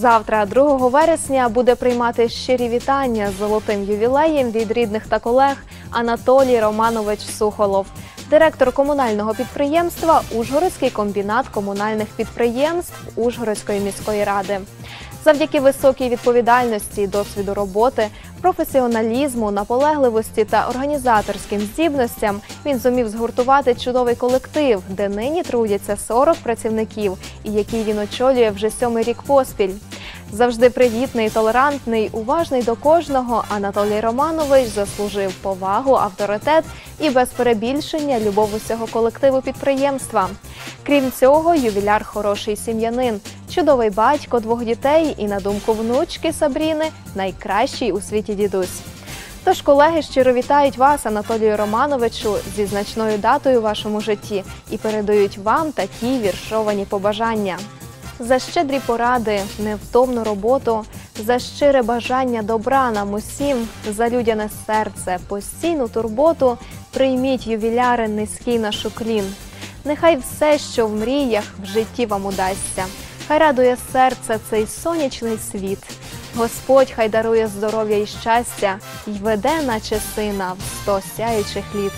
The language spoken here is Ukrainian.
Завтра, 2 вересня, буде приймати щирі вітання з золотим ювілеєм від рідних та колег Анатолій Романович Сухолов, директор комунального підприємства Ужгородський комбінат комунальних підприємств Ужгородської міської ради. Завдяки високій відповідальності, досвіду роботи, професіоналізму, наполегливості та організаторським здібностям він зумів згуртувати чудовий колектив, де нині трудяться 40 працівників, і який він очолює вже сьомий рік поспіль. Завжди привітний, толерантний, уважний до кожного, Анатолій Романович заслужив повагу, авторитет і без перебільшення любов усього колективу підприємства. Крім цього, ювіляр хороший сім'янин, чудовий батько двох дітей і, на думку внучки Сабріни, найкращий у світі дідусь. Тож колеги щиро вітають вас, Анатолію Романовичу, зі значною датою у вашому житті і передають вам такі віршовані побажання. За щедрі поради, невтомну роботу, за щире бажання добра нам усім, за людяне серце, постійну турботу, прийміть ювіляри низький наш уклін. Нехай все, що в мріях, в житті вам удасться. Хай радує серце цей сонячний світ. Господь хай дарує здоров'я і щастя, й веде, наче сина, в сто сяючих літ.